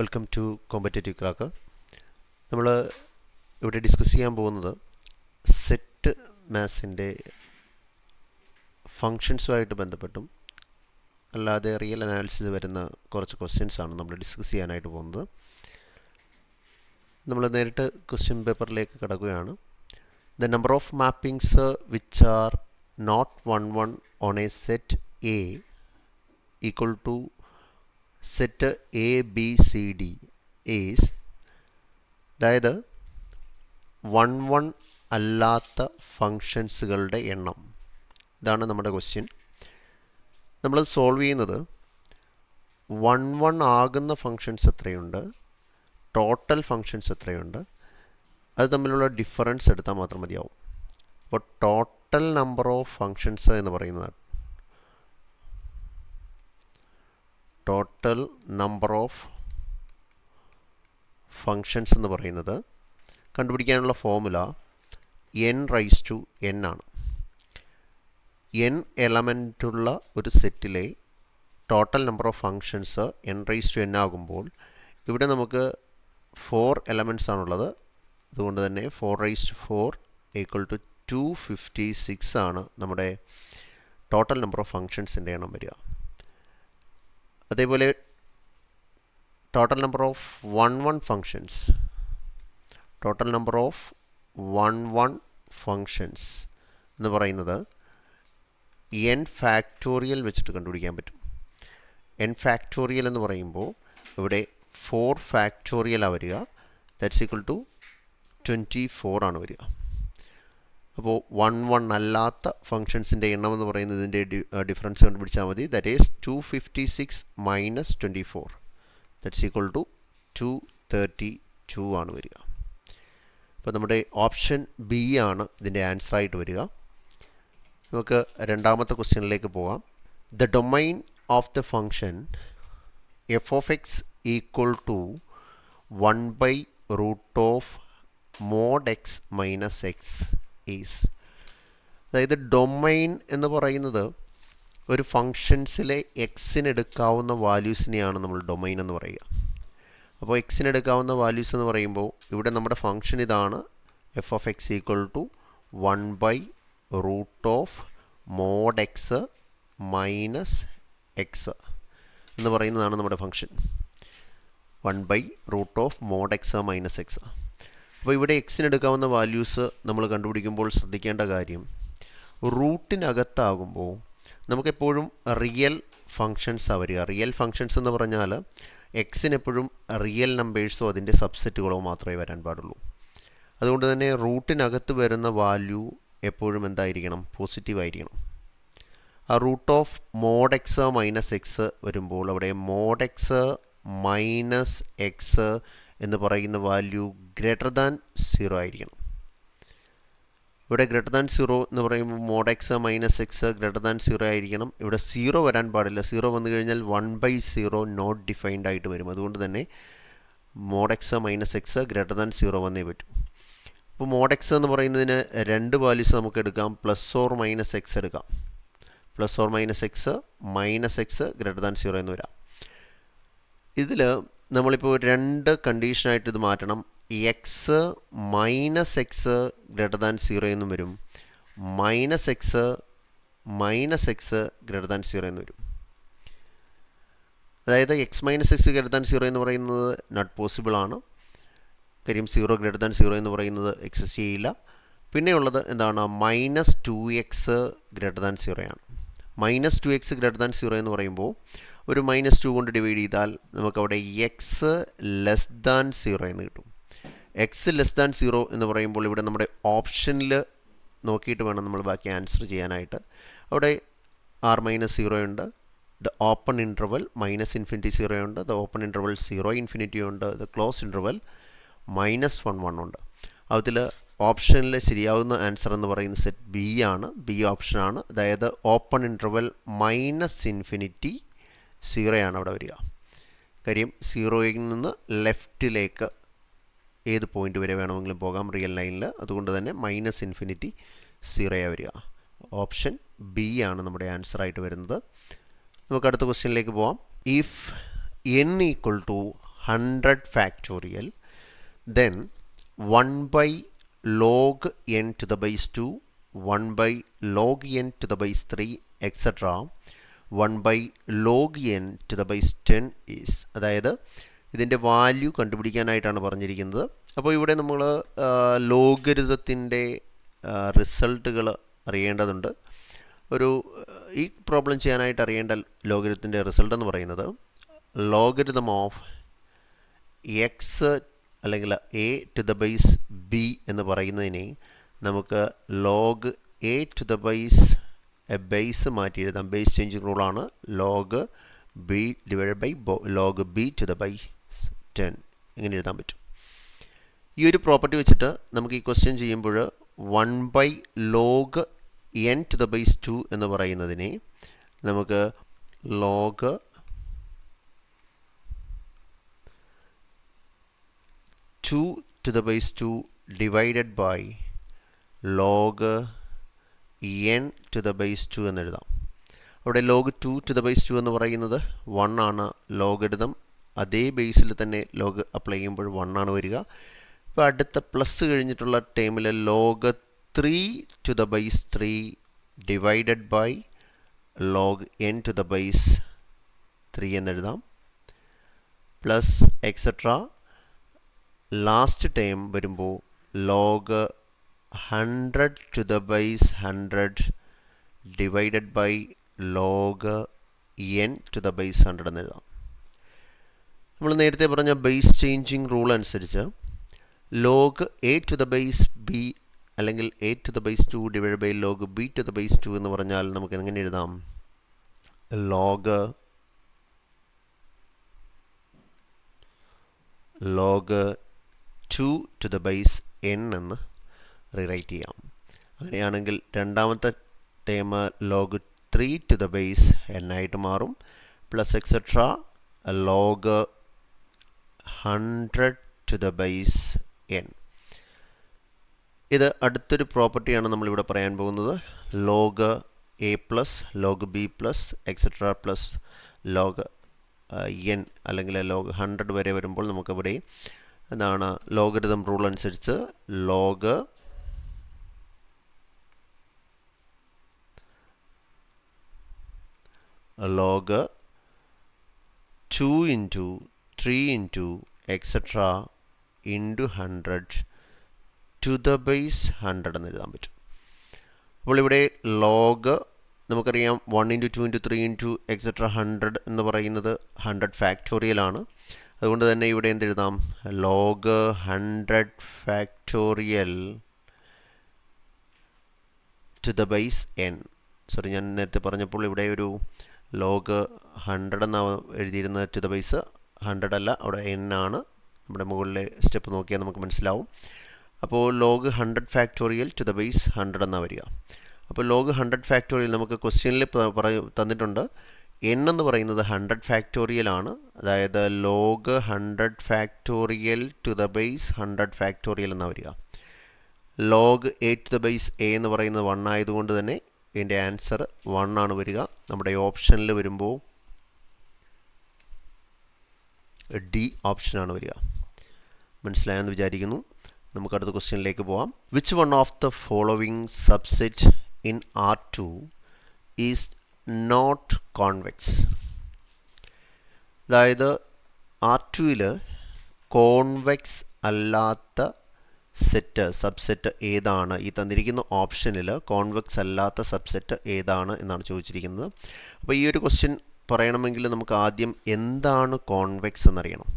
Welcome to competitive crack നമ്മൾ ഇവിടെ discuss ചെയ്യാൻ പോകുന്നത് സെറ്റ് മാത്സിന്റെ ഫങ്ഷൻസുമായിട്ട് ബന്ധപ്പെട്ടും അല്ലാതെ റിയൽ അനാലിസിസ് വരുന്ന കുറച്ച് ക്വസ്റ്റ്യൻസ് ആണ് നമ്മൾ ഡിസ്കസ് ചെയ്യാനായിട്ട് പോകുന്നത്. നമ്മൾ നേരിട്ട് ക്വസ്റ്റ്യൻ പേപ്പറിലേക്ക് കിടക്കുകയാണ്. The number of mappings which are not one one on A set A equal to set A B C D is അതായത് വൺ വൺ അല്ലാത്ത ഫങ്ഷൻസുകളുടെ എണ്ണം. ഇതാണ് നമ്മുടെ ക്വസ്റ്റ്യൻ നമ്മൾ സോൾവ് ചെയ്യുന്നത് വൺ വൺ ആകുന്ന ഫങ്ഷൻസ് എത്രയുണ്ട്? ടോട്ടൽ ഫങ്ഷൻസ് എത്രയുണ്ട്? അത് തമ്മിലുള്ള ഡിഫറൻസ് എടുത്താൽ മാത്രം മതിയാവും. അപ്പോൾ ടോട്ടൽ നമ്പർ ഓഫ് ഫങ്ഷൻസ് എന്ന് പറയുന്നത് ടോട്ടൽ നമ്പർ ഓഫ് ഫങ്ഷൻസ് എന്ന് പറയുന്നത് കണ്ടുപിടിക്കാനുള്ള formula n raise to n ആണ്. എൻ എലമെന്റുള്ള ഒരു സെറ്റിലെ total number of functions n raise to n ആകുമ്പോൾ ഇവിടെ നമുക്ക് ഫോർ എലമെന്റ്സ് ആണുള്ളത്. അതുകൊണ്ട് തന്നെ four raise to four equal to two fifty six ആണ് നമ്മുടെ ടോട്ടൽ നമ്പർ ഓഫ് ഫങ്ഷൻസിന്റെ എണ്ണം വരിക. അതേപോലെ total number of one one functions total number of one one functions എന്ന് പറയുന്നത് എൻ ഫാക്ടോറിയൽ വെച്ചിട്ട് കണ്ടുപിടിക്കാൻ പറ്റും. എൻ ഫാക്ടോറിയൽ എന്ന് പറയുമ്പോൾ ഇവിടെ ഫോർ ഫാക്ടോറിയലാണ് വരിക. That's equal to twenty four ആണ് വരിക. അപ്പോൾ വൺ വൺ അല്ലാത്ത ഫംഗ്ഷൻസിന്റെ എണ്ണം എന്ന് പറയുന്നത് ഇതിന്റെ ഡിഫറൻസ് കണ്ടുപിടിച്ചാൽ മതി. That is two fifty six minus twenty four that's equal to two thirty two ആണ് വരിക. അപ്പോൾ നമ്മുടെ ഓപ്ഷൻ ബി ആണ് ഇതിന്റെ ആൻസർ ആയിട്ട് വരിക. നമുക്ക് രണ്ടാമത്തെ ക്വസ്റ്റ്യനിലേക്ക് പോകാം the domain of the function f of x equal to one by root of mod x minus x is അതായത് ഡൊമൈൻ എന്ന് പറയുന്നത് ഒരു ഫങ്ഷൻസിലെ എക്സിന് എടുക്കാവുന്ന വാല്യൂസിനെയാണ് നമ്മൾ ഡൊമൈൻ എന്ന് പറയുക. അപ്പോൾ എക്സിന് എടുക്കാവുന്ന വാല്യൂസ് എന്ന് പറയുമ്പോൾ ഇവിടെ നമ്മുടെ ഫങ്ഷൻ ഇതാണ് F of X equal to one by root of mod X minus X എന്ന് പറയുന്നതാണ് നമ്മുടെ function one by root of mod X minus X അപ്പോൾ ഇവിടെ എക്സിന് എടുക്കാവുന്ന വാല്യൂസ് നമ്മൾ കണ്ടുപിടിക്കുമ്പോൾ ശ്രദ്ധിക്കേണ്ട കാര്യം റൂട്ടിനകത്താകുമ്പോൾ നമുക്കെപ്പോഴും റിയൽ ഫങ്ഷൻസ് വരിക. റിയൽ ഫങ്ഷൻസ് എന്ന് പറഞ്ഞാൽ എക്സിനെപ്പോഴും റിയൽ നമ്പേഴ്സോ അതിന്റെ സബ്സെറ്റുകളോ മാത്രമേ വരാൻ പാടുള്ളൂ. അതുകൊണ്ട് തന്നെ റൂട്ടിനകത്ത് വരുന്ന വാല്യൂ എപ്പോഴും എന്തായിരിക്കണം? പോസിറ്റീവ് ആയിരിക്കണം. ആ root of mod x minus x വരുമ്പോൾ അവിടെ മോഡ് എക്സ് മൈനസ് എക്സ് എന്ന് പറയുന്ന വാല്യൂ ഗ്രേറ്റർ ദാൻ സീറോ ആയിരിക്കണം. ഇവിടെ ഗ്രേറ്റർ ദാൻ സീറോ എന്ന് പറയുമ്പോൾ mod x minus x greater than zero ആയിരിക്കണം. ഇവിടെ സീറോ വരാൻ പാടില്ല. സീറോ വന്നു കഴിഞ്ഞാൽ one by zero not defined ആയിട്ട് വരും. അതുകൊണ്ട് തന്നെ mod x minus x greater than zero വന്നേ പറ്റും. അപ്പോൾ മോഡ് എക്സ് എന്ന് പറയുന്നതിന് രണ്ട് വാല്യൂസ് നമുക്ക് എടുക്കാം. പ്ലസ് ഓർ മൈനസ് എക്സ് എടുക്കാം. Plus or minus x minus x greater than zero എന്ന് വരാം. ഇതിൽ നമ്മളിപ്പോൾ രണ്ട് കണ്ടീഷനായിട്ട് ഇത് മാറ്റണം. X minus x greater than zero എന്നും വരും. Minus x minus x greater than zero എന്ന് വരും. അതായത് x minus x greater than zero എന്ന് പറയുന്നത് നോട്ട് പോസിബിൾ ആണ്. കാര്യം സീറോ ഗ്രേറ്റർ ദാൻ സീറോ എന്ന് പറയുന്നത് എക്സസ് ചെയ്യില്ല. പിന്നെയുള്ളത് എന്താണ്? Minus two x greater than zero ആണ്. Minus two x greater than zero എന്ന് പറയുമ്പോൾ ഒരു മൈനസ് ടു കൊണ്ട് ഡിവൈഡ് ചെയ്താൽ നമുക്കവിടെ എക്സ് ലെസ് ദാൻ സീറോ എന്ന് കിട്ടും. എക്സ് ലെസ് ദാൻ സീറോ എന്ന് പറയുമ്പോൾ ഇവിടെ നമ്മുടെ ഓപ്ഷനിൽ നോക്കിയിട്ട് വേണം നമ്മൾ ബാക്കി ആൻസർ ചെയ്യാനായിട്ട്. അവിടെ ആർ മൈനസ് സീറോ ഉണ്ട്. The open interval minus infinity zero ഉണ്ട്. The open interval zero infinity ഉണ്ട്. The close interval minus one one ഉണ്ട്. അതിൽ ഓപ്ഷനിൽ ശരിയാവുന്ന ആൻസർ എന്ന് പറയുന്ന സെറ്റ് ബി ആണ്. ബി ഓപ്ഷനാണ് അതായത് ഓപ്പൺ ഇന്റർവൽ മൈനസ് ഇൻഫിനിറ്റി സീറോയാണ് അവിടെ വരിക. കാര്യം സീറോയിൽ നിന്ന് ലെഫ്റ്റിലേക്ക് ഏത് പോയിന്റ് വരെ വേണമെങ്കിലും പോകാം റിയൽ ലൈനിൽ അതുകൊണ്ട് തന്നെ മൈനസ് ഇൻഫിനിറ്റി സീറോയാണ് വരിക. ഓപ്ഷൻ ബി ആണ് നമ്മുടെ ആൻസർ ആയിട്ട് വരുന്നത്. നമുക്ക് അടുത്ത ക്വസ്റ്റ്യനിലേക്ക് പോവാം. If n equal to hundred factorial then one by log n to the base two one by log n to the base three etcetera one by log n to the base ten is അതായത് ഇതിന്റെ value കണ്ടുപിടിക്കാനായിട്ടാണ് പറഞ്ഞിരിക്കുന്നത്. അപ്പോൾ ഇവിടെ നമ്മൾ ലോഗരിതത്തിന്റെ റിസൾട്ടുകൾ അറിയേണ്ടതുണ്ട്. ഒരു ഈ problem ചെയ്യാനായിട്ട് അറിയേണ്ട ലോഗരിതത്തിന്റെ റിസൾട്ട് എന്ന് പറയുന്നത് ലോഗരിതം ഓഫ് എക്സ് അല്ലെങ്കിൽ a to the base b എന്ന് പറയുന്നതിനെ നമുക്ക് log a to the base base മാറ്റി എഴുതാം base changing റൂളാണ് log b divide by log b to the base ten ഇങ്ങനെ എഴുതാൻ പറ്റും. ഈ ഒരു പ്രോപ്പർട്ടി വെച്ചിട്ട് നമുക്ക് ഈ ക്വസ്റ്റ്യൻ ചെയ്യുമ്പോൾ one by log n to the base two എന്ന് പറയുന്നതിനെ നമുക്ക് log two to the base two divided by log n to the base two എന്ന് എഴുതാം. അവിടെ log two to the base two എന്ന് പറയുന്നത് വൺ ആണ് ലോഗരിതം അതേ ബേസിൽ തന്നെ ലോഗ് അപ്ലൈ ചെയ്യുമ്പോൾ വൺ ആണ് വരിക. ഇപ്പോൾ അടുത്ത പ്ലസ് കഴിഞ്ഞിട്ടുള്ള ടേമിൽ log three to the base three divided by log n to the base three എന്നെഴുതാം പ്ലസ് എക്സെട്ര ലാസ്റ്റ് ടൈം വരുമ്പോൾ log hundred to the base hundred divided by log n to the base hundred എന്ന് എഴുതാം. നമ്മൾ നേരത്തെ പറഞ്ഞ base changing rule അനുസരിച്ച് log a to the base b അല്ലെങ്കിൽ a to the base two divide by log b to the base two എന്ന് പറഞ്ഞാൽ നമുക്ക് എങ്ങനെ എഴുതാം? Log log two to the base n എന്ന് റീറൈറ്റ് ചെയ്യാം. അങ്ങനെയാണെങ്കിൽ രണ്ടാമത്തെ term log three to the base n ആയിട്ട് മാറും. Plus etcetera log hundred to the base n ഇത് അടുത്തൊരു പ്രോപ്പർട്ടിയാണ് നമ്മളിവിടെ പറയാൻ പോകുന്നത്. Log a plus log b plus etcetera plus log n അല്ലെങ്കിൽ ലോഗ് ഹൺഡ്രഡ് വരെ വരുമ്പോൾ നമുക്കിവിടെ എന്താണ് ലോഗരിതം റൂൾ അനുസരിച്ച് log log two into three into etcetera into hundred to the base hundred എന്ന് എഴുതാൻ പറ്റും. അപ്പോൾ ഇവിടെ ലോഗ് നമുക്കറിയാം one into two into three into etcetera hundred എന്ന് പറയുന്നത് ഹൺഡ്രഡ് ഫാക്ടോറിയലാണ് അതുകൊണ്ട് തന്നെ ഇവിടെ എന്തെഴുതാം log hundred factorial to the base N sorry ഞാൻ നേരത്തെ പറഞ്ഞപ്പോൾ ഇവിടെ ഒരു ലോഗ് ഹൺഡ്രഡ് എന്നാണ് എഴുതിയിരുന്ന ടു ദ ബേസ് ഹൺഡ്രഡ് അല്ല അവിടെ എൻ ആണ്. നമ്മുടെ മുകളിലെ സ്റ്റെപ്പ് നോക്കിയാൽ നമുക്ക് മനസ്സിലാവും. അപ്പോൾ log hundred factorial to the base hundred എന്നാണ് വരിക. അപ്പോൾ ലോഗ് ഹൺഡ്രഡ് ഫാക്ടോറിയൽ നമുക്ക് ക്വസ്റ്റ്യനിൽ തന്നിട്ടുണ്ട്. എൻ എന്ന് പറയുന്നത് ഹൺഡ്രഡ് ഫാക്ടോറിയൽ ആണ്. അതായത് log hundred factorial to the base hundred factorial എന്നാണ് വരിക. Log a to the base a എന്ന് പറയുന്നത് വൺ ആയതുകൊണ്ട് തന്നെ ഇതിന്റെ ആൻസർ വൺ ആണ് വരിക. നമ്മുടെ ഓപ്ഷനിൽ വരുമ്പോൾ ഡി ഓപ്ഷനാണ് വരിക. മനസ്സിലായെന്ന് വിചാരിക്കുന്നു. നമുക്ക് അടുത്ത ക്വസ്റ്റ്യനിലേക്ക് പോവാം. Which one of the following subset in R two is not convex അതായത് ആർ ടുവിൽ കോൺവെക്സ് അല്ലാത്ത സെറ്റ് സബ്സെറ്റ് ഏതാണ്? ഈ തന്നിരിക്കുന്ന ഓപ്ഷനിൽ കോൺവെക്സ് അല്ലാത്ത സബ്സെറ്റ് ഏതാണ് എന്നാണ് ചോദിച്ചിരിക്കുന്നത്. അപ്പോൾ ഈ ഒരു ക്വസ്റ്റ്യൻ പറയണമെങ്കിൽ നമുക്ക് ആദ്യം എന്താണ് കോൺവെക്സ് എന്നറിയണം.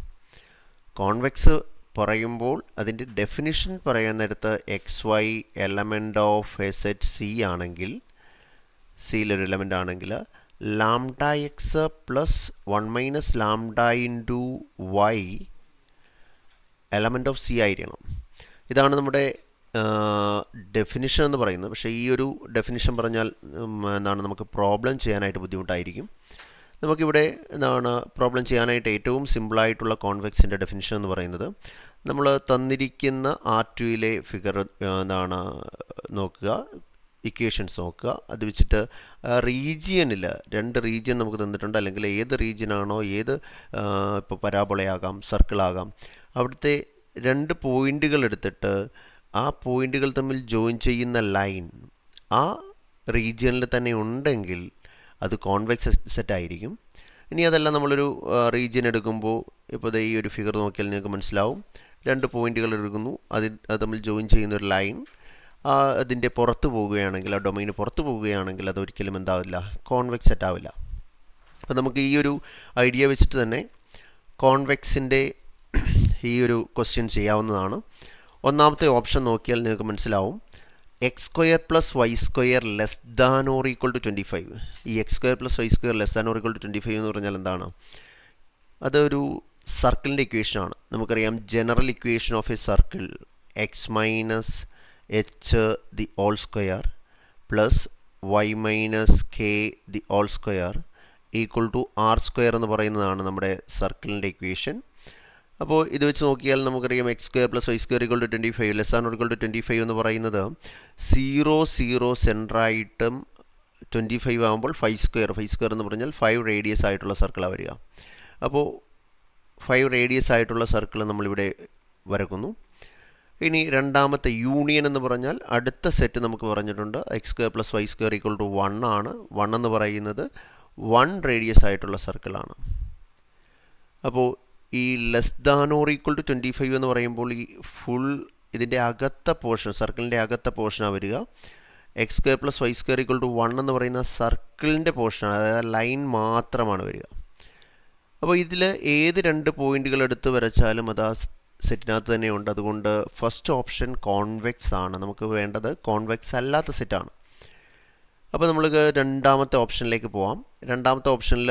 കോൺവെക്സ് പറയുമ്പോൾ അതിന്റെ ഡെഫിനിഷൻ പറയാൻ നേരത്ത് x y element of a set C ആണെങ്കിൽ സിയിലൊരു എലമെന്റ് ആണെങ്കിൽ lambda x plus one minus lambda into y element of C ആയിരിക്കണം. ഇതാണ് നമ്മുടെ ഡെഫിനിഷൻ എന്ന് പറയുന്നത്. പക്ഷേ ഈ ഒരു ഡെഫിനിഷൻ പറഞ്ഞാൽ എന്താണ് നമുക്ക് പ്രോബ്ലം ചെയ്യാനായിട്ട് ബുദ്ധിമുട്ടായിരിക്കും. നമുക്കിവിടെ എന്താണ് പ്രോബ്ലം ചെയ്യാനായിട്ട് ഏറ്റവും സിമ്പിളായിട്ടുള്ള കോൺവെക്സിന്റെ ഡെഫിനിഷൻ എന്ന് പറയുന്നത് നമ്മൾ തന്നിരിക്കുന്ന ആർ ടുയിലെ ഫിഗർ എന്താണ് നോക്കുക ഇക്വേഷൻസ് നോക്കുക. അത് വെച്ചിട്ട് റീജിയനിൽ രണ്ട് റീജിയൻ നമുക്ക് തന്നിട്ടുണ്ട്. അല്ലെങ്കിൽ ഏത് റീജിയനാണോ ഏത് ഇപ്പോൾ പരാബോളയാകാം സർക്കിളാകാം അവിടുത്തെ രണ്ട് പോയിന്റുകൾ എടുത്തിട്ട് ആ പോയിന്റുകൾ തമ്മിൽ ജോയിൻ ചെയ്യുന്ന ലൈൻ ആ റീജിയനിൽ തന്നെ ഉണ്ടെങ്കിൽ അത് കോൺവെക്സ് സെറ്റ് ആയിരിക്കും. ഇനി അതല്ല നമ്മളൊരു റീജിയൻ എടുക്കുമ്പോൾ ഇപ്പോൾ ഈ ഒരു ഫിഗർ നോക്കിയാൽ നിങ്ങൾക്ക് മനസ്സിലാവും. രണ്ട് പോയിന്റുകൾ എടുക്കുന്നു അതിൽ അത് തമ്മിൽ ജോയിൻ ചെയ്യുന്ന ഒരു ലൈൻ അതിന്റെ പുറത്ത് പോവുകയാണെങ്കിൽ ആ ഡൊമൈന് പുറത്ത് പോവുകയാണെങ്കിൽ അത് ഒരിക്കലും എന്താവില്ല കോൺവെക്സ് സെറ്റ് ആവില്ല. അപ്പോൾ നമുക്ക് ഈ ഒരു ഐഡിയ വെച്ചിട്ട് തന്നെ കോൺവെക്സിന്റെ ഈ ഒരു ക്വസ്റ്റ്യൻ ചെയ്യാവുന്നതാണ്. ഒന്നാമത്തെ ഓപ്ഷൻ നോക്കിയാൽ നിങ്ങൾക്ക് മനസ്സിലാവും. X square plus y square less than or equal to twenty five ഈ x square plus y square less than or equal to twenty five എന്ന് പറഞ്ഞാൽ എന്താണ്? അതൊരു സർക്കിളിന്റെ ഇക്വേഷനാണ് നമുക്കറിയാം general equation of a circle x minus h the whole square plus y minus k the whole square equal to r square എന്ന് പറയുന്നതാണ് നമ്മുടെ സർക്കിളിന്റെ ഇക്വേഷൻ അപ്പോൾ ഇത് വെച്ച് നോക്കിയാൽ നമുക്കറിയാം x square plus y square equal to twenty five less than equal to twenty five എന്ന് പറയുന്നത് സീറോ സീറോ സെന്ററായിട്ടും ട്വന്റി ഫൈവ് ആകുമ്പോൾ ഫൈവ് സ്ക്വയർ ഫൈവ് സ്ക്വയർ എന്ന് പറഞ്ഞാൽ ഫൈവ് റേഡിയസ് ആയിട്ടുള്ള സർക്കിളാണ് വരിക. അപ്പോൾ ഫൈവ് റേഡിയസ് ആയിട്ടുള്ള സർക്കിൾ നമ്മളിവിടെ വരക്കുന്നു. ഇനി രണ്ടാമത്തെ യൂണിയൻ എന്ന് പറഞ്ഞാൽ അടുത്ത സെറ്റ് നമുക്ക് പറഞ്ഞിട്ടുണ്ട്. X square plus y square equal to one ആണ്. വൺ എന്ന് പറയുന്നത് വൺ റേഡിയസ് ആയിട്ടുള്ള സർക്കിളാണ് അപ്പോൾ ഈ less than or equal to twenty five എന്ന് പറയുമ്പോൾ ഈ ഫുൾ ഇതിന്റെ അകത്ത പോർഷൻ സർക്കിളിന്റെ അകത്ത പോർഷനാണ് വരിക. X square plus y square equal to one എന്ന് പറയുന്ന സർക്കിളിന്റെ പോർഷനാണ് അതായത് ലൈൻ മാത്രമാണ് വരിക. അപ്പോൾ ഇതിൽ ഏത് രണ്ട് പോയിന്റുകൾ എടുത്ത് വരച്ചാലും അത് ആ സെറ്റിനകത്ത് തന്നെയുണ്ട് അതുകൊണ്ട് ഫസ്റ്റ് ഓപ്ഷൻ കോൺവെക്സ് ആണ്. നമുക്ക് വേണ്ടത് കോൺവെക്സ് അല്ലാത്ത സെറ്റാണ് അപ്പോൾ നമ്മൾക്ക് രണ്ടാമത്തെ ഓപ്ഷനിലേക്ക് പോവാം. രണ്ടാമത്തെ ഓപ്ഷനിൽ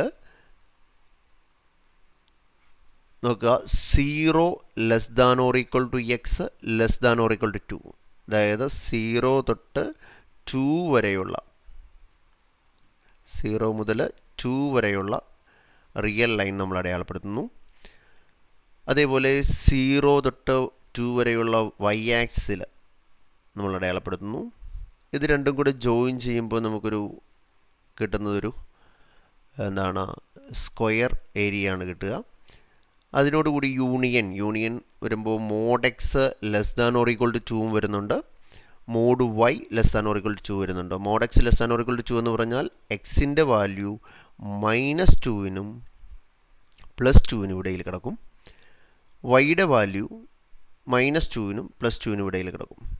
നോക്കുക. Zero less than or equal to x less than or equal to two അതായത് സീറോ തൊട്ട് ടു വരെയുള്ള സീറോ മുതൽ ടു വരെയുള്ള റിയൽ ലൈൻ നമ്മൾ അടയാളപ്പെടുത്തുന്നു. അതേപോലെ സീറോ തൊട്ട് ടു വരെയുള്ള വൈ ആക്സിൽ നമ്മൾ അടയാളപ്പെടുത്തുന്നു. ഇത് രണ്ടും കൂടെ ജോയിൻ ചെയ്യുമ്പോൾ നമുക്കൊരു കിട്ടുന്നതൊരു എന്താണ് സ്ക്വയർ ഏരിയ ആണ് കിട്ടുക. അതിനോടുകൂടി യൂണിയൻ യൂണിയൻ വരുമ്പോൾ mod x less than or equal to ടൂവും വരുന്നുണ്ട്. Mod y less than or to two വരുന്നുണ്ട്. Mod x less than or to two എന്ന് പറഞ്ഞാൽ എക്സിന്റെ വാല്യൂ മൈനസ് ടുവിനും പ്ലസ് ടുവിനും ഇടയിൽ കിടക്കും. വൈയുടെ വാല്യൂ മൈനസ് ടുവിനും പ്ലസ് ടുവിനും ഇടയിൽ കിടക്കും.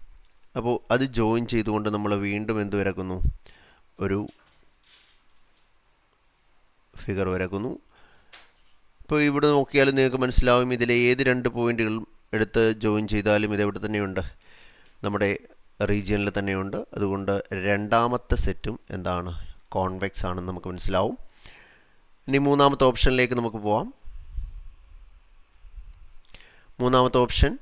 അപ്പോൾ അത് ജോയിൻ ചെയ്തുകൊണ്ട് നമ്മൾ വീണ്ടും എന്ത് വരക്കുന്നു? ഒരു ഫിഗർ വരക്കുന്നു. ഇപ്പോൾ ഇവിടെ നോക്കിയാലും നിങ്ങൾക്ക് മനസ്സിലാവും ഇതിലെ ഏത് രണ്ട് പോയിന്റുകളും എടുത്ത് ജോയിൻ ചെയ്താലും ഇത് എവിടെ തന്നെയുണ്ട്. നമ്മുടെ റീജിയനിൽ തന്നെയുണ്ട്. അതുകൊണ്ട് രണ്ടാമത്തെ സെറ്റും എന്താണ്? കോൺവെക്സ് ആണെന്ന് നമുക്ക് മനസ്സിലാവും. ഇനി മൂന്നാമത്തെ ഓപ്ഷനിലേക്ക് നമുക്ക് പോവാം. മൂന്നാമത്തെ option.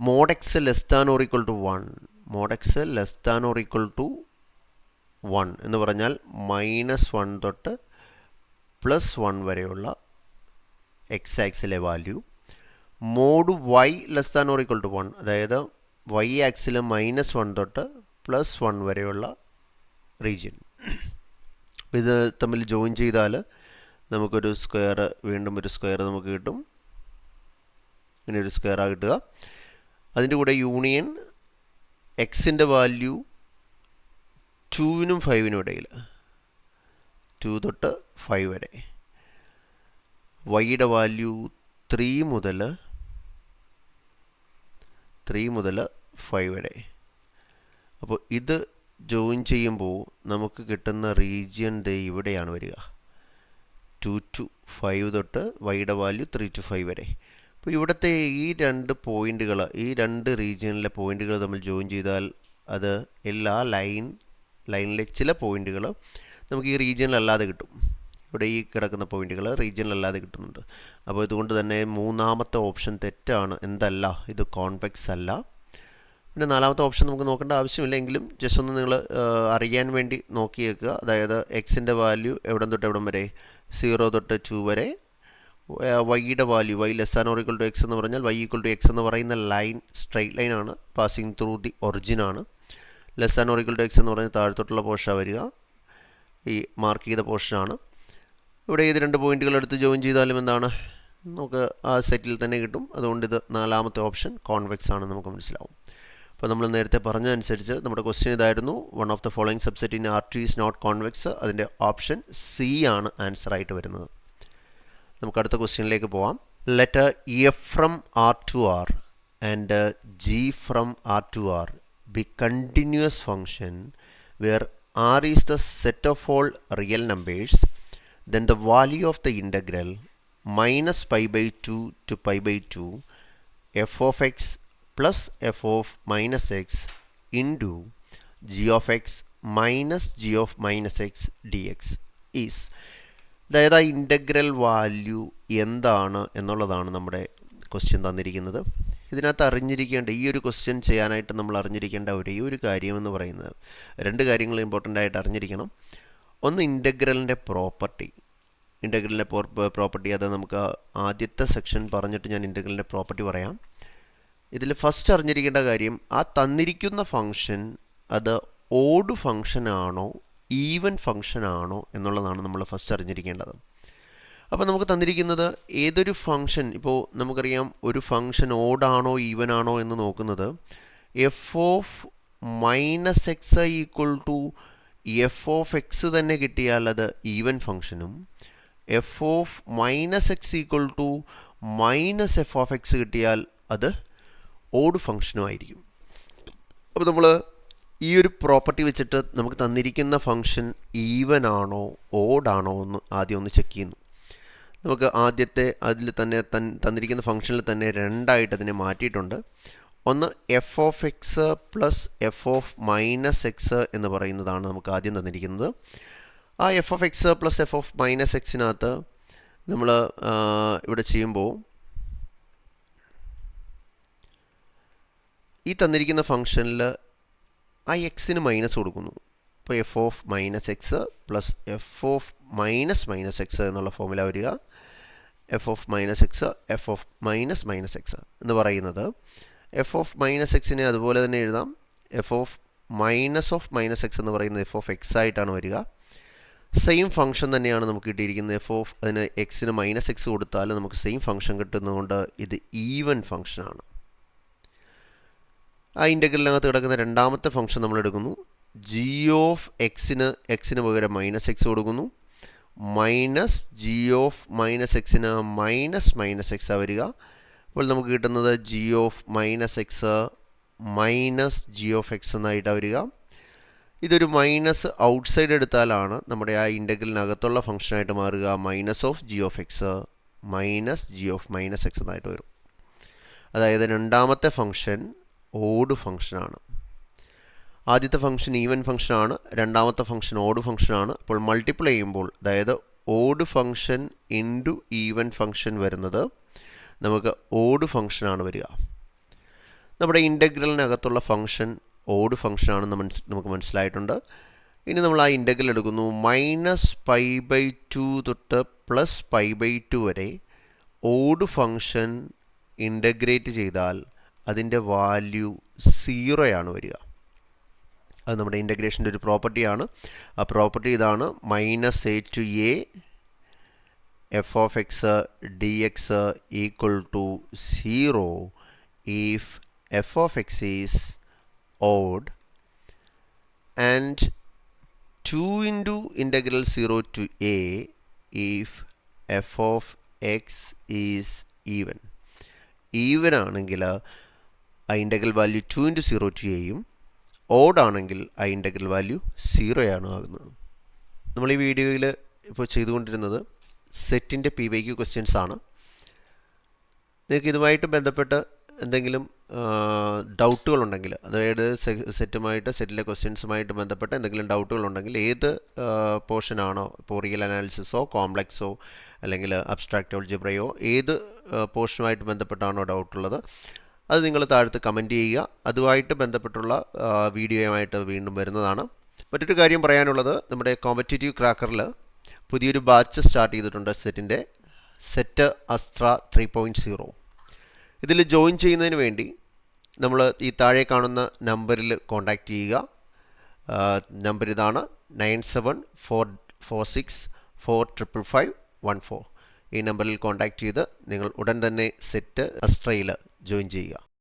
Mod x less than or equal to one. Mod x less than or equal to one എന്ന് പറഞ്ഞാൽ മൈനസ് വൺ തൊട്ട് പ്ലസ് വൺ വരെയുള്ള X ആക്സിലെ value mod y less than or equal to one അതായത് Y ആക്സിൽ minus one തൊട്ട് plus one വരെയുള്ള region ഇത് തമ്മിൽ ജോയിൻ ചെയ്താൽ നമുക്കൊരു സ്ക്വയർ വീണ്ടും ഒരു സ്ക്വയർ നമുക്ക് കിട്ടും. ഇങ്ങനെ ഒരു സ്ക്വയറാണ് കിട്ടുക. അതിന്റെ കൂടെ യൂണിയൻ എക്സിന്റെ വാല്യൂ ടൂവിനും ഫൈവിനും ഇടയിൽ ടു തൊട്ട് ഫൈവ് വരെ. വൈയുടെ വാല്യൂ ത്രീ മുതൽ ത്രീ മുതൽ ഫൈവ് വരെ. അപ്പോൾ ഇത് ജോയിൻ ചെയ്യുമ്പോൾ നമുക്ക് കിട്ടുന്ന റീജിയൻ ദേ ഇവിടെയാണ് വരിക. ടു ടു ഫൈവ് തൊട്ട് വൈയുടെ വാല്യൂ ത്രീ ടു ഫൈവ് വരെ. അപ്പോൾ ഇവിടുത്തെ ഈ രണ്ട് പോയിന്റുകൾ ഈ രണ്ട് റീജിയനിലെ പോയിന്റുകൾ നമ്മൾ ജോയിൻ ചെയ്താൽ അത് എല്ലാ ലൈൻ ലൈനിലെ ചില പോയിന്റുകൾ നമുക്ക് ഈ റീജിയനിലല്ലാതെ കിട്ടും. ഇവിടെ ഈ കിടക്കുന്ന പോയിന്റുകൾ റീജിയനിലല്ലാതെ കിട്ടുന്നുണ്ട് അപ്പോൾ ഇതുകൊണ്ട് തന്നെ മൂന്നാമത്തെ ഓപ്ഷൻ തെറ്റാണ്. എന്തല്ല? ഇത് കോൺവെക്സ് അല്ല. പിന്നെ നാലാമത്തെ ഓപ്ഷൻ നമുക്ക് നോക്കേണ്ട ആവശ്യമില്ല. എങ്കിലും ജസ്റ്റ് ഒന്ന് നിങ്ങൾ അറിയാൻ വേണ്ടി നോക്കിയേക്കുക. അതായത് എക്സിന്റെ വാല്യൂ എവിടം തൊട്ട് എവിടം വരെ? സീറോ തൊട്ട് ടു വരെ. വൈയുടെ value y less than or equal to x എന്ന് പറഞ്ഞാൽ വൈ ഈക്വൽ ടു എക്സ് എന്ന് പറയുന്ന ലൈൻ സ്ട്രൈറ്റ് ലൈനാണ് passing through the ഒറിജിനാണ് less than or equal to x എന്ന് പറഞ്ഞാൽ താഴത്തോട്ടുള്ള പോഷാണ് വരിക. ഈ മാർക്ക് ചെയ്ത പോർഷനാണ് ഇവിടെ ഏത് രണ്ട് പോയിന്റുകൾ എടുത്ത് ജോയിൻ ചെയ്താലും എന്താണ്? നമുക്ക് ആ സെറ്റിൽ തന്നെ കിട്ടും. അതുകൊണ്ട് ഇത് നാലാമത്തെ ഓപ്ഷൻ കോൺവെക്സ് ആണ് നമുക്ക് മനസ്സിലാവും. അപ്പോൾ നമ്മൾ നേരത്തെ പറഞ്ഞതനുസരിച്ച് നമ്മുടെ ക്വസ്റ്റ്യൻ ഇതായിരുന്നു. One of the following subset in R two is not convex അതിന്റെ ഓപ്ഷൻ സി ആണ് ആൻസർ ആയിട്ട് വരുന്നത്. നമുക്ക് അടുത്ത ക്വസ്റ്റ്യനിലേക്ക് പോവാം. Let f from R to R and g from R to R be continuous function where R is the set of all real numbers, then the value of the integral minus pi by 2 to pi by 2 f of x plus f of minus x into g of x minus g of minus x dx is അതായത് ആ integral value എന്താണ് എന്നുള്ളതാണ് നമ്മുടെ question തന്നിരിക്കുന്നത് ഇതിനകത്ത് അറിഞ്ഞിരിക്കേണ്ട ഈ ഒരു ക്വസ്റ്റ്യൻ ചെയ്യാനായിട്ട് നമ്മൾ അറിഞ്ഞിരിക്കേണ്ട ഒരേ ഒരു കാര്യം എന്ന് പറയുന്നത്. രണ്ട് കാര്യങ്ങൾ ഇമ്പോർട്ടന്റ് ആയിട്ട് അറിഞ്ഞിരിക്കണം. ഒന്ന് ഇന്റഗ്രലിന്റെ പ്രോപ്പർട്ടി ഇന്റഗ്രലിന്റെ പ്രോപ്പർട്ടി അത് നമുക്ക് ആദ്യത്തെ സെക്ഷൻ പറഞ്ഞിട്ട് ഞാൻ ഇന്റഗ്രലിന്റെ പ്രോപ്പർട്ടി പറയാം. ഇതിൽ ഫസ്റ്റ് അറിഞ്ഞിരിക്കേണ്ട കാര്യം ആ തന്നിരിക്കുന്ന ഫങ്ഷൻ അത് ഓഡ് ഫങ്ഷൻ ആണോ ഈവൻ ഫങ്ഷൻ ആണോ എന്നുള്ളതാണ് നമ്മൾ ഫസ്റ്റ് അറിഞ്ഞിരിക്കേണ്ടത്. അപ്പോൾ നമുക്ക് തന്നിരിക്കുന്നത് ഏതൊരു ഫങ്ഷൻ ഇപ്പോൾ നമുക്കറിയാം ഒരു ഓഡാണോ ഈവൻ ആണോ എന്ന് നോക്കുന്നത്. F of minus x equal to f of x തന്നെ കിട്ടിയാൽ അത് even ഫങ്ഷനും f of minus x equal to minus f of x കിട്ടിയാൽ അത് ഓഡ് ഫങ്ഷനും ആയിരിക്കും. അപ്പോൾ നമ്മൾ ഈ ഒരു പ്രോപ്പർട്ടി വെച്ചിട്ട് നമുക്ക് തന്നിരിക്കുന്ന ഫങ്ഷൻ ഈവൻ ആണോ ഓടാണോ എന്ന് ആദ്യം ഒന്ന് ചെക്ക് ചെയ്യുന്നു. നമുക്ക് ആദ്യത്തെ അതിൽ തന്നെ തന്നിരിക്കുന്ന ഫംഗ്ഷനിൽ തന്നെ രണ്ടായിട്ട് അതിനെ മാറ്റിയിട്ടുണ്ട്. ഒന്ന് f of x plus f of minus x എന്ന് പറയുന്നതാണ് നമുക്ക് ആദ്യം തന്നിരിക്കുന്നത്. ആ f of x plus f of minus എക്സിനകത്ത് നമ്മൾ ഇവിടെ ചെയ്യുമ്പോൾ ഈ തന്നിരിക്കുന്ന ഫംഗ്ഷനിൽ ആ എക്സിന് മൈനസ് കൊടുക്കുന്നു. അപ്പോൾ f of minus x plus f of minus minus x എന്നുള്ള ഫോമിലാണ് വരിക. F of minus x f of minus minus x എന്ന് പറയുന്നത്. എഫ് ഓഫ് മൈനസ് എക്സിനെ അതുപോലെ തന്നെ എഴുതാം. F of minus of minus x എന്ന് പറയുന്നത് എഫ് ഓഫ് എക്സ് ആയിട്ടാണ് വരിക. സെയിം ഫംഗ്ഷൻ തന്നെയാണ് നമുക്ക് കിട്ടിയിരിക്കുന്നത്. എഫ് ഓഫ് അതിന് എക്സിന് മൈനസ് എക്സ് കൊടുത്താൽ നമുക്ക് സെയിം ഫംഗ്ഷൻ കിട്ടുന്നതുകൊണ്ട് ഇത് ഈവൻ ഫംഗ്ഷനാണ് ആ ഇന്റഗ്രലിനകത്ത് കിടക്കുന്ന രണ്ടാമത്തെ ഫംഗ്ഷൻ നമ്മൾ എടുക്കുന്നു. ജി ഓഫ് എക്സിന് എക്സിന് പകരം മൈനസ് എക്സ് കൊടുക്കുന്നു. മൈനസ് ജി ഓഫ് മൈനസ് എക്സിന് മൈനസ് മൈനസ് എക്സ് വരിക. അപ്പോൾ നമുക്ക് കിട്ടുന്നത് g of minus x minus g of x എന്നായിട്ടാണ് വരിക. ഇതൊരു മൈനസ് ഔട്ട്സൈഡ് എടുത്താലാണ് നമ്മുടെ ആ ഇന്റഗ്രലിനകത്തുള്ള ഫംഗ്ഷനായിട്ട് മാറുക. Minus of g of x minus g of minus x എന്നായിട്ട് വരും. അതായത് രണ്ടാമത്തെ ഫംഗ്ഷൻ ഓഡ് ഫംഗ്ഷനാണ് ആദ്യത്തെ ഫംഗ്ഷൻ ഈവൻ ഫംഗ്ഷനാണ് രണ്ടാമത്തെ ഫംഗ്ഷൻ ഓഡ് ഫംഗ്ഷനാണ് അപ്പോൾ മൾട്ടിപ്ലൈ ചെയ്യുമ്പോൾ അതായത് odd function into even function വരുന്നത് നമുക്ക് ഓഡ് ഫംഗ്ഷനാണ് വരിക. നമ്മുടെ ഇന്റഗ്രലിനകത്തുള്ള ഫംഗ്ഷൻ ഓഡ് ഫംഗ്ഷനാണെന്ന് നമുക്ക് മനസ്സിലായിട്ടുണ്ട്. ഇനി നമ്മൾ ആ ഇന്റഗ്രൽ എടുക്കുന്നു. മൈനസ് പൈ ബൈ ടു തൊട്ട് പ്ലസ് പൈ ബൈ ടു വരെ ഓഡ് ഫംഗ്ഷൻ ഇന്റഗ്രേറ്റ് ചെയ്താൽ അതിന്റെ വാല്യൂ സീറോയാണ് വരിക. അത് നമ്മുടെ ഇന്റഗ്രേഷന്റെ ഒരു പ്രോപ്പർട്ടിയാണ് ആ പ്രോപ്പർട്ടി ഇതാണ് minus a to a f of x d x equal to zero if f of x is odd and 2 into integral 0 to a if f of x is even even ആണെങ്കിൽ ആ integral value two into zero to എയും odd ആണെങ്കിൽ ആ integral value സീറോയാണ് ആകുന്നത്. നമ്മൾ ഈ വീഡിയോയിൽ ഇപ്പോൾ ചെയ്തുകൊണ്ടിരുന്നത് സെറ്റിന്റെ പി വൈ ക്യു ക്വസ്റ്റ്യൻസ് ആണ്. നിങ്ങൾക്ക് ഇതുമായിട്ട് ബന്ധപ്പെട്ട് എന്തെങ്കിലും ഡൗട്ടുകൾ ഉണ്ടെങ്കിൽ അതായത് സെറ്റുമായിട്ട് സെറ്റിലെ ക്വസ്റ്റ്യൻസുമായിട്ട് ബന്ധപ്പെട്ട് എന്തെങ്കിലും ഡൗട്ടുകൾ ഉണ്ടെങ്കിൽ ഏത് പോർഷനാണോ ഇപ്പോൾ റിയൽ അനാലിസിസോ കോംപ്ലക്സോ അല്ലെങ്കിൽ അബ്സ്ട്രാക്റ്റ് ഓൾജിബ്രയോ ഏത് പോർഷനുമായിട്ട് ബന്ധപ്പെട്ടാണോ ഡൗട്ടുള്ളത് അത് നിങ്ങൾ താഴത്ത് കമന്റ് ചെയ്യുക. അതുമായിട്ട് ബന്ധപ്പെട്ടുള്ള വീഡിയോയുമായിട്ട് വീണ്ടും വരുന്നതാണ്. മറ്റൊരു കാര്യം പറയാനുള്ളത് നമ്മുടെ കോമ്പറ്റേറ്റീവ് ക്രാക്കറിൽ പുതിയൊരു ബാച്ച് സ്റ്റാർട്ട് ചെയ്തിട്ടുണ്ട് സെറ്റിന്റെ സെറ്റ് അസ്ത്ര ത്രീ പോയിന്റ് സീറോ ഇതിൽ ജോയിൻ ചെയ്യുന്നതിന് വേണ്ടി നമ്മൾ ഈ താഴെ കാണുന്ന നമ്പറിൽ കോൺടാക്റ്റ് ചെയ്യുക. നമ്പർ ഇതാണ് nine seven four four six four triple five one four ഈ നമ്പറിൽ കോൺടാക്റ്റ് ചെയ്ത് നിങ്ങൾ ഉടൻ തന്നെ സെറ്റ് അസ്ട്രയിൽ ജോയിൻ ചെയ്യുക.